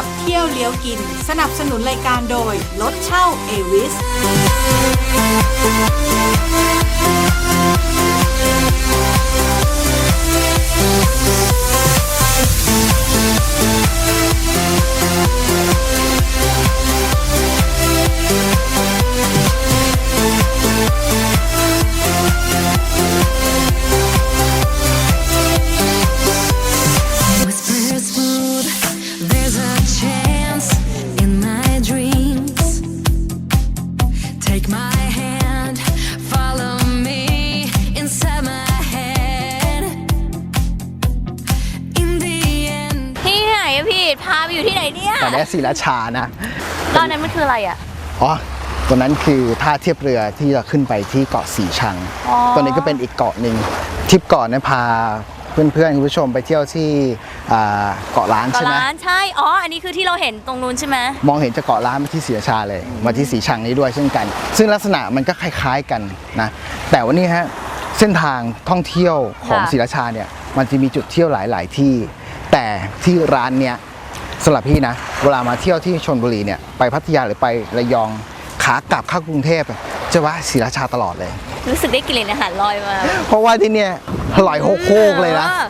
ขับเที่ยวเลี้ยวกิน สนับสนุนรายการโดยรถเช่าเอวิส เนี่ยตอนนี้ศรีราชานะตอนนั้นมันคืออะไรอะอ๋อตัวนั้นคือท่าเทียบเรือที่จะขึ้นไปที่เกาะสีชังอ๋อตัวนี้ก็เป็นอีกเกาะหนึ่งทริปก่อนเนี่ยพาเพื่อนๆคุณผู้ชมไปเที่ยวที่อ่าเกาะล้านเกาะใช่ไหมล้านใช่ อ๋อ อันนี้คือที่เราเห็นตรงนู้นใช่ไหมมองเห็นจากเกาะล้านมาที่ศรีราชาเลย มาที่สีชังนี้ด้วยเช่นกัน ซึ่งลักษณะมันก็คล้ายๆกันนะ แต่วันนี้ฮะเส้นทางท่องเที่ยวของศรีราชาเนี่ยมันจะมีจุดเที่ยวหลาย ๆ ที่ แต่ที่ร้านเนี้ยสำหรับพี่นะ เวลามาเที่ยวที่ชนบุรีเนี่ยไปพัทยาหรือไประยองขากลับเข้ากรุงเทพอะจะแวะศรีราชาตลอดเลย รู้สึกได้กลิ่นอาหารลอยมา เพราะว่าที่เนี่ยอร่อยโคกๆเลยนะออ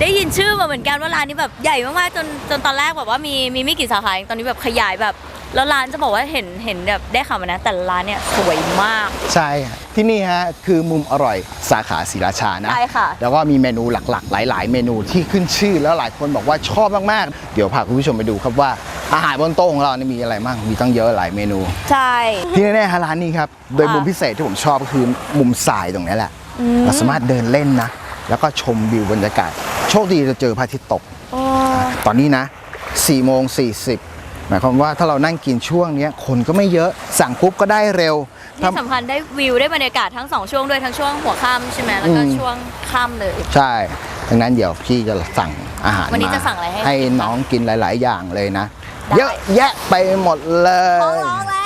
ได้ยินชื่อมาเหมือนกันว่าร้านนี้แบบใหญ่มากๆจนจนตอนแรกแบบว่ามีมีไม่กี่สาขาเองตอนนี้แบบขยายแบบ แล้วร้านจะบอกว่าเห็นเห็นแบบได้ข่าวมานะแต่ละร้านเนี่ยสวยมาก ใช่ฮะที่นี่ฮะคือมุมอร่อยสาขาศรีราชานะ ใช่ค่ะ แล้วก็มีเมนูหลักๆ หลาย ๆ เมนูที่ขึ้นชื่อแล้วหลายคนบอกว่าชอบมากๆ เดี๋ยวพาคุณผู้ชมไปดูครับว่าอาหารบนโต๊ะของเราเนี่ยมีอะไรบ้างมีตั้งเยอะหลายเมนู ใช่ ที่แน่ๆฮะร้านนี้ครับโดยมุมพิเศษที่ผมชอบก็คือมุมสายตรงนี้แหละเราสามารถเดินเล่นนะ แล้วก็ชมวิวบรรยากาศ โชคดีจะเจอพระอาทิตย์ตกโอ้ตอนนี้นะ4โมง40 หมายความว่าถ้าเรานั่งกินช่วงเนี้ยคนก็ไม่เยอะสั่งปุ๊บก็ได้เร็วถ้าที่สำคัญได้วิวได้บรรยากาศทั้งสองช่วงด้วยทั้งช่วงหัวค่ำใช่ไหมแล้วก็อืมช่วงค่ำเลยใช่ดังนั้นเดี๋ยวพี่จะสั่งอาหารวันนี้มาจะสั่งอะไรให้ให้กินคะน้องกินหลาย ๆ อย่างเลยนะได้เยอะแยะไปหมดเลท้องย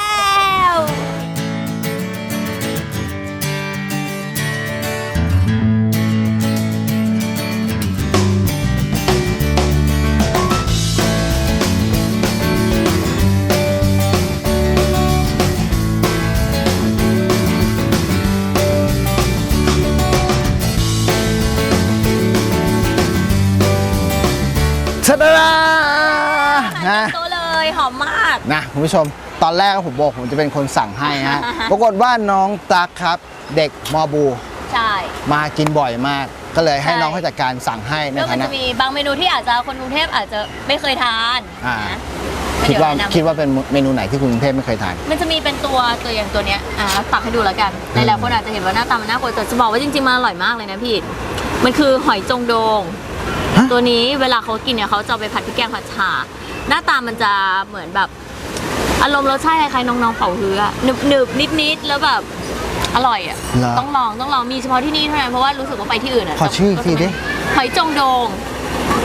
ะดานะโตเลยหอมมากนะคุณผู้ชมตอนแรกผมบอกผมจะเป็นคนสั่งให้ฮะปรากฏว่าน้องตักครับ เด็กมอบูใช่มากินบ่อยมาก ก็เลยให้ใช่น้องเขาจัดการสั่งให้ในแล้วมัฐานนะจะมีบางเมนูที่อาจจะคนกรุงเทพอาจจะไม่เคยทานอ่านะคิดว่าเยแนะนำคิดว่าเป็นเมนูไหนที่คุณกรุงเทพไม่เคยทาน มันจะมีเป็นตัวตัวอย่างตัวเนี้ยอ่าตักให้ดูแล้วกันหลายๆคนอาจจะเห็นว่าหน้าตามันน่ากลัวแต่จะบอกว่าจริงๆมันอร่อยมากเลยนะพี่มันคือหอยจงโดงฮะ ตัวนี้เวลาเขากินเนี่ยเขาจะเอาไปผัดพริกแกงผัดฉ่าหน้าตามันจะเหมือนแบบอารมณ์รสชาติคล้ายๆน้องๆเป่าฮื้อหนึบหนึบนิดนิดๆแล้วแบบอร่อยอะเหรอ ต้องลองต้องลองมีเฉพาะที่นี่เท่านั้นเพราะว่ารู้สึกว่าไปที่อื่นอะขอชื่ออีกทีดิหอยจงโดง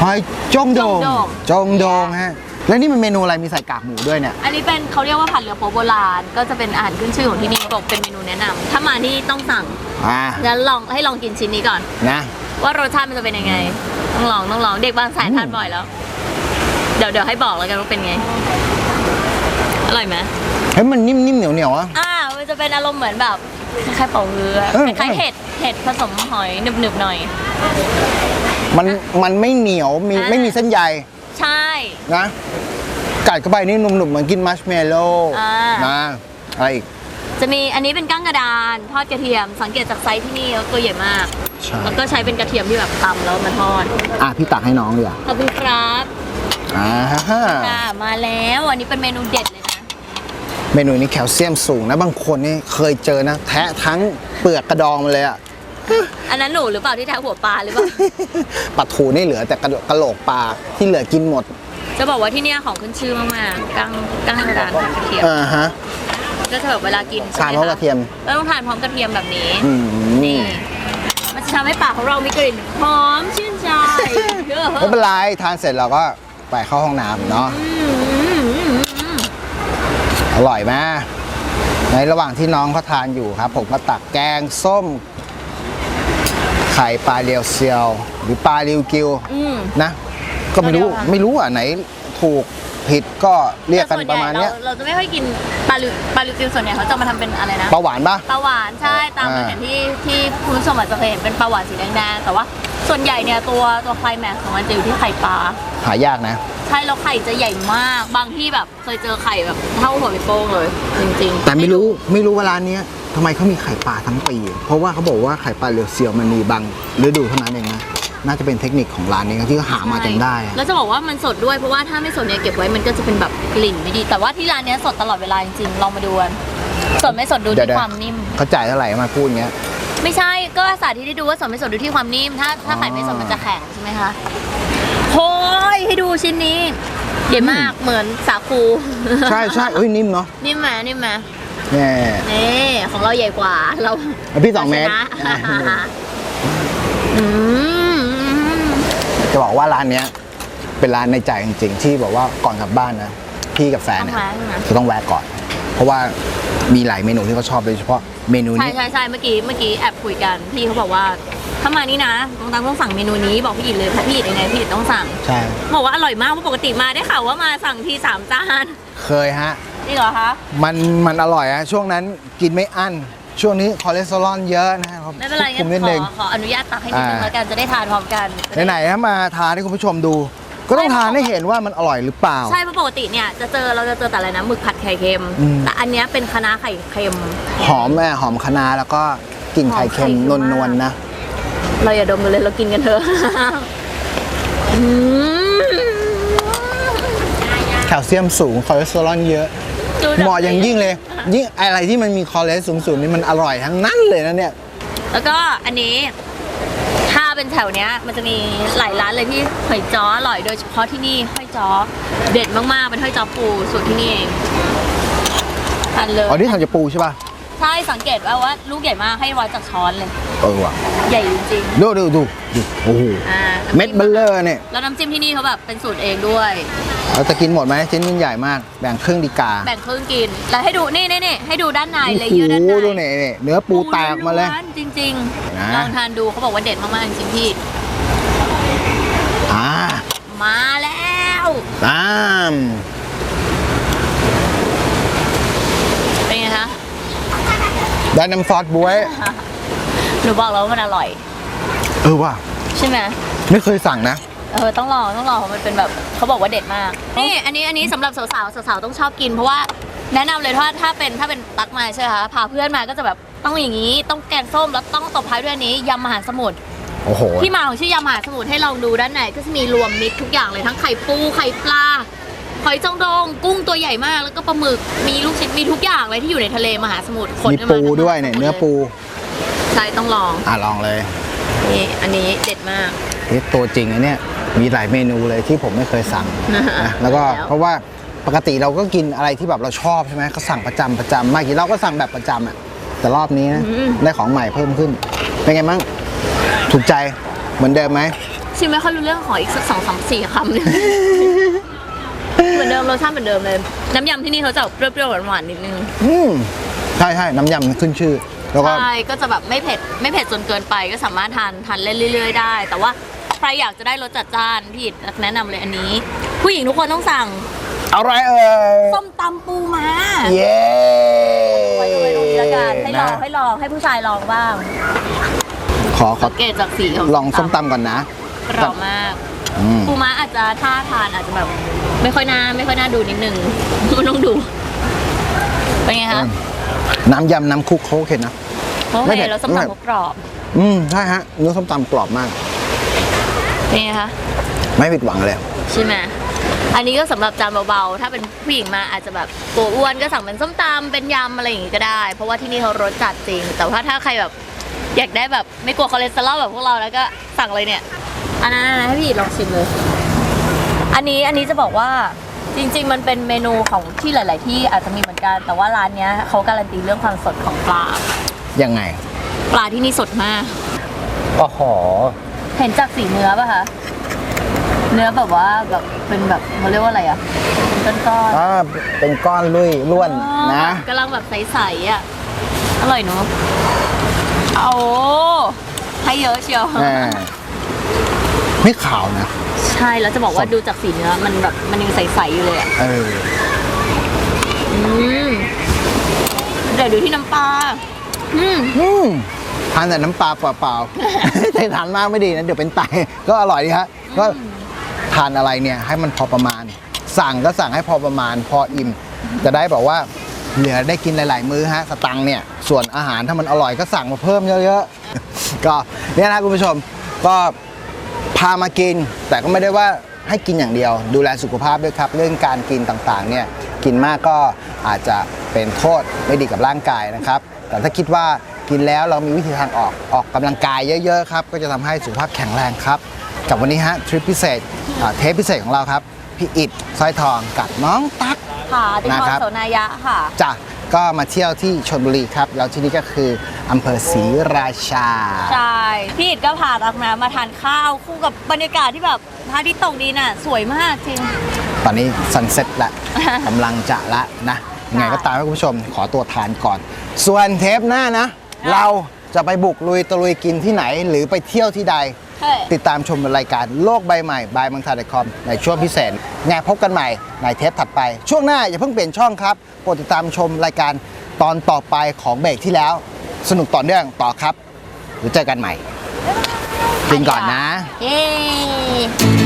หอยจงโดง จงโดงจงโดงฮะ แล้วนี่มันเมนูอะไรมีใส่กากหมูด้วยเนี่ย อันนี้เป็นเขาเรียกว่าผัดเรือโป๊โบราณ ก็จะเป็นอาหารขึ้นชื่อของที่นี่บอกเป็นเมนูแนะนำถ้ามาที่ต้องสั่งอ่าแล้วลองให้ลองกินชิ้นนี้ก่อน นะ ว่ารสชาติมันจะเป็นยังไง ต้องลองต้องลองเด็กบางสายทานบ่อยแล้ว เดี๋ยวเดี๋ยวให้บอกแล้วกันว่าเป็นไง อร่อยไหมเฮ้ยมันนิ่มๆเหนียวเหนียวๆอะ อ่ามันจะเป็นอารมณ์เหมือนแบบคล้ายๆเป่าเรือเออ คล้ายๆเห็ดเห็ดผสมหอยหนึบๆหน่อย มันมันไม่เหนียวมีอ่า ไม่มีเส้นใยใช่ นะกัดเข้าไปนี่หนุ่มๆเหมือนกินมัชเมลโล่อ่านะอะไรอีก จะมีอันนี้เป็นก้างกระดานทอดกระเทียม สังเกตจากไซส์ที่นี่แล้วตัวใหญ่มาก ใช่แล้วก็ใช้เป็นกระเทียมที่แบบตำแล้วมาทอด อะพี่ตักให้น้องดีกว่าขอบคุณครับอ่าฮะค่ะมาแล้วอันนี้เป็นเมนูเด็ดเลยนะ เมนูนี้แคลเซียมสูงนะบางคนนี่เคยเจอนะ แทะทั้งเปลือกกระดองมาเลยอะ อันนั้นหนูหรือเปล่าที่แทะหัวปลาหรือเปล่า ปลาทูนี่เหลือแต่กระโหลกกระโหลกปลาที่เหลือกินหมด จะบอกว่าที่เนี่ยของขึ้นชื่อมากๆกั้งกั้งกระดานผัดกระเทียม อ่าฮะ ก็จะแบบเวลากินทานพร้อมกระเทียมก็ต้องทานพร้อมกระเทียมแบบนี้ อืมนี่มันจะทำให้ปากของเรามีกลิ่นหอมชื่นใจไม่เป็นไรทานเสร็จเราก็ไปเข้าห้องน้ำเนาะอืมอืมอืมอืมอร่อยไหมในระหว่างที่น้องเขาทานอยู่ครับ ผมก็ตักแกงส้ม ไข่ปลาเรียวเซียว หรือปลาริวกิว อืม นะก็ไม่รู้เรียวค่ะไม่รู้อะไหนถูก ผิดก็เรียกกันแต่ส่วนปใหระญ่มาณเนี้ยเราเราจะไม่ค่อยกินปลาลิวปลาลิวกิวส่วนใหญ่เขาจะมาทำเป็นอะไรนะปลาหวานปะ ปลาหวานใช่ตามอ่าเห็นที่ที่คุณผู้ชมอาจจะเคยเห็นเป็นปลาหวานสีแดงๆแต่ว่าส่วนใหญ่เนี่ยตัวตัวไคลแม็กซ์ของมันจะอยู่ที่ไข่ปลาหายากนะ ใช่แล้วไข่จะใหญ่มาก บางที่แบบเคยเจอไข่แบบเท่าหัวไม่โป้งเลย จริงๆ แต่ไม่รู้ไม่รู้ว่าร้านเนี้ยทำไมเขามีไข่ปลาทั้งปี เพราะว่าเขาบอกว่าไข่ปลาเรียวเซียวมันมีบางฤดูเท่านั้นเองนะ น่าจะเป็นเทคนิคของร้านนี้ที่เขาหามาจนได้อะ แล้วจะบอกว่ามันสดด้วยเพราะว่าถ้าไม่สดเนี่ยเก็บไว้มันก็จะเป็นแบบกลิ่นไม่ดี แต่ว่าที่ร้านเนี้ยสดตลอดเวลาจริงๆลองมาดูกันสดไม่สดดูเดี๋ยวที่เดี๋ยวความนิ่ม เขาจ่ายเท่าไหร่มาพูดอย่างเงี้ย ไม่ใช่ก็สาธิตให้ดูว่าสดไม่สดดูที่ความนิ่ม ถ้าถ้าไข่ไม่สดมันจะแข็งใช่ไหมคะโอ้ยให้ดูชิ้นนี้ใหญ่มากเหมือนสาคูใช่ใช่เอ้ยนิ่มเนาะนิ่มไหมนิ่มไหมแน่นี่ของเราใหญ่กว่าเราแล้วพี่สองเมตรราชนะ อืม จะบอกว่าร้านเนี้ยเป็นร้านในใจจริงๆ ที่บอกว่าก่อนกลับบ้านนะพี่กับแฟนต้องเนี่ยแวะนะ จะต้องแวะก่อน เพราะว่ามีหลายเมนูที่เขาชอบโดยเฉพาะเมนูใช่นี้ ใช่ใช่เมื่อกี้เมื่อกี้แอบคุยกันพี่เขาบอกว่าถ้ามานี่นะต้องต้องสั่งเมนูนี้บอกพี่อิดเลยเพราะพี่อิดยังไงพี่อิดต้องสั่ง ใช่ บอกว่าอร่อยมากเพราะปกติมาได้ข่าวว่ามาสั่งทีสามจานเคยฮะ นี่เหรอคะ มันมันอร่อยอะช่วงนั้นกินไม่อั้น ช่วงนี้คอเลสเตอรอลเยอะนะครับไม่เป็นไรคุงั้มนนิดขอนึงขออนุญาตตักให้นิดนึงอ่าแล้วกันจะได้ทานพร้อมกันไหนๆนะมาทานให้คุณผู้ชมดู ก็ต้องทานให้เห็นว่ามันอร่อยหรือเปล่า ใช่เพราะปกติเนี่ยจะเจอเราจะเจอแต่อะไรนะหมึกผัดไข่เค็มอืมแต่อันเนี้ยเป็นคะน้าไข่เค็ม หอมแม่หอมคะน้าแล้วก็กลิ่นไข่เค็มหอมไข่เค็มนมากวลๆนะ เราอย่าดมกันเลยเรากินกันเถอะอืมแคลเซียมสูงคอเลสเตอรอลเยอะดูจก เหมาะอย่างยิ่งเลย ยิ่งอะไรที่มันมีคอเลสสูงๆนี่มันอร่อยทั้งนั้นเลยนะเนี่ย แล้วก็อันนี้ถ้าเป็นแถวเนี้ยมันจะมีหลายร้านเลยที่หอยจ้ออร่อยโดยเฉพาะที่นี่หอยจ้อเด็ดมากๆเป็นหอยจ้อปูสูตรที่นี่เองทานเลยอ๋อนี่ทำจากปูใช่ป่ะใช่สังเกตว่าว่าลูกใหญ่มากให้วัดจากช้อนเลยเออว่ะใหญ่จริงดูดูดูดูโอ้โหๆอ่าเม็ดเบลเลอร์เนี่ยแล้วน้ำจิ้มที่นี่เขาแบบเป็นสูตรเองด้วย เราจะกินหมดไหมชิ้นนี้ใหญ่มาก แบ่งครึ่งดีกา แบ่งครึ่งกิน แล้วให้ดูนี่นี่นี่ให้ดูด้านในโอ้เลโหเยอร์ด้านในดูเนี่ยเนี่ยเนื้อปูแตกมาเลยล้วนๆจริงนะ ๆลองทานดูเขาบอกว่าเด็ดมากๆจริงๆพี่ อ่ามาแล้วตามเป็นไงคะได้น้ำซอสบ๊วย หนูบอกแล้วว่ามันอร่อย เออว่ะ ใช่ไหมไม่เคยสั่งนะ เออต้องลองต้องลองเพราะมันเป็นแบบเขาบอกว่าเด็ดมากนี่อันนี้อันนี้สำหรับสาวๆสาวๆต้องชอบกิน เพราะว่าแนะนำเลยว่าถ้าเป็นถ้าเป็นตักมาใช่ไหมคะพาเพื่อนมาก็จะแบบต้องอย่างนี้ต้องแกงส้มแล้วต้องตบท้ายด้วยอันนี้ยำมหาสมุทร โอ้โห ที่มาของชื่อยำมหาสมุทรให้ลองดูด้านในก็จะมีรวมมิตรทุกอย่างเลยทั้งไข่ปูไข่ปลาหอยจองดองกุ้งตัวใหญ่มาก แล้วก็ปลาหมึกมีลูกชิ้นมีทุกอย่างเลยที่อยู่ในทะเลมหาสมุทรขนมีกันมาปูด้วยเนี่ยเนื้อปู ใช่ต้องลองอะลองเลย นี่อันนี้เด็ดมาก นี่ตัวจริงนะเนี่ยมีหลายเมนูเลยที่ผมไม่เคยสั่งนะแล้วก็แล้วเพราะว่าปกติเราก็กินอะไรที่แบบเราชอบใช่ไหมก็สั่งประจำประจำมากี่เราก็สั่งแบบประจำอะแต่รอบนี้นะได้ของใหม่เพิ่มขึ้น เป็นไงบ้างถูกใจเหมือนเดิมไหมชิมไม่ค่อยรู้เรื่องขออีกสักสองสามสี่คำหนึงเหมือนเดิมรสชาติเหมือนเดิมเลย น้ำยำที่นี่เขาจะเปรี้ยวๆหวานๆนิดนึงอืมใช่ใช่น้ำยำมันขึ้นชื่อแล้วก็ใช่ก็จะแบบไม่เผ็ดไม่เผ็ดจนเกินไปก็สามารถทานทานเล่นเรื่อยๆได้ แต่ว่า ใครอยากจะได้รสจัดจ้านพี่แนะนำเลยอันนี้ ผู้หญิงทุกคนต้องสั่งอะไรเอ่ยส้มตำปูม้าเย้ไว้ตรงนี้แล้วกันให้ลองนะให้ลองให้ผู้ชายลองบ้างขอขอสังเกตจากสีของลองส้มตำก่อนนะกรอบมากอืมปูม้าอาจจะท่าทานอาจจะแบบ ไม่ค่อยน่าไม่ค่อยน่าดูนิดนึง มันต้องดูเป็นไงคะน้ำยำน้ำคลุกเขาโอเคนะ โอไม่เคเผ็ดแล้วส้มไม่เผ็ด ตำเขากรอบ อืมใช่ฮะเนื้อส้มตำกรอบมาก เป็นไงคะไม่ผิดหวังเลย ใช่ไหมอันนี้ก็สำหรับจานเบาๆ ถ้าเป็นผู้หญิงมาอาจจะแบบกลัวอ้วนก็สั่งเป็นส้มตำเป็นยำอะไรอย่างงี้ก็ได้ เพราะว่าที่นี่เขารสจัดจริง แต่ว่าถ้าใครแบบอยากได้แบบไม่กลัวคอเลสเตอรอลแบบพวกเราแล้วก็สั่งเลยเนี่ย อันนั้นอันนั้นให้พี่อีทลองชิมเลย อันนี้อันนี้จะบอกว่าจริง ๆ มันเป็นเมนูของที่หลาย ๆ ที่อาจจะมีเหมือนกัน แต่ว่าร้านเนี้ยเขาการันตีเรื่องความสดของปลา ยังไง ปลาที่นี่สดมาก โอ้โห เห็นจากสีเนื้อป่ะคะ เนื้อแบบว่าแบบเป็นแบบเขาเรียกว่าอะไรอะเป็นก้อนๆอ่าเป็นก้อนลุยล้วนนะกำลังแบบใสๆอะ อร่อยเนอะโอ้ให้เยอะเชียวแหมไม่ขาวนะ ใช่แล้วจะบอกว่าสดดูจากสีเนื้อมันแบบมันยังใสๆอยู่เลยอะเออ อืมเดี๋ยวดูที่น้ำปลาอืมอืม ทานแต่น้ำปลาเปล่าๆ แต่ทานมากไม่ดีนะเดี๋ยวเป็นไตก็อร่อยดีฮะก็ทานอะไรเนี่ยให้มันพอประมาณ สั่งก็สั่งให้พอประมาณ พออิ่ม จะได้แบบว่าเหลือได้กินหลาย ๆ มื้อฮะสตังค์เนี่ยส่วนอาหารถ้ามันอร่อยก็สั่งมาเพิ่มเยอะๆ ก็เนี่ยนะคุณผู้ชมก็พามากิน แต่ก็ไม่ได้ว่าให้กินอย่างเดียว ดูแลสุขภาพด้วยครับ เรื่องการกินต่างๆเนี่ยกินมากก็อาจจะเป็นโทษไม่ดีกับร่างกายนะครับ แต่ถ้าคิดว่า กินแล้วเรามีวิธีทางออกออกกำลังกายเยอะๆครับก็จะทำให้สุขภาพแข็งแรงครับกับวันนี้ฮะทริปพิเศษอ่าเทปพิเศษของเราครับพี่อิดสร้อยทองกับน้องตั๊กค่ะติมนะอครับโสนายะค่ะจ้ะก็มาเที่ยวที่ชลบุรีครับ แล้วที่นี่ก็คืออำเภอศรีราชา ใช่ พี่อิดก็พารักนะมาทานข้าวคู่กับบรรยากาศที่แบบพระอาทิตย์ตกดินอะ สวยมากจริง ตอนนี้ซันเซ็ตละกำลังจะละนะยังไงก็ตามให้คุณผู้ชมขอตัวทานก่อน ส่วนเทปหน้านะ เราจะไปบุกลุยตะลุยกินที่ไหน หรือไปเที่ยวที่ใดเฮ้ยติดตามชมรายการโลกใบใหม่บายมังทา .com ในช่วงพิเศษไงพบกันใหม่ในเทปถัดไป ช่วงหน้าอย่าเพิ่งเปลี่ยนช่องครับโปรดติดตามชมรายการตอนต่อไปของเบรกที่แล้ว สนุกต่อเนื่องต่อครับหรือเจอกันใหม่กินก่อนนะ เย้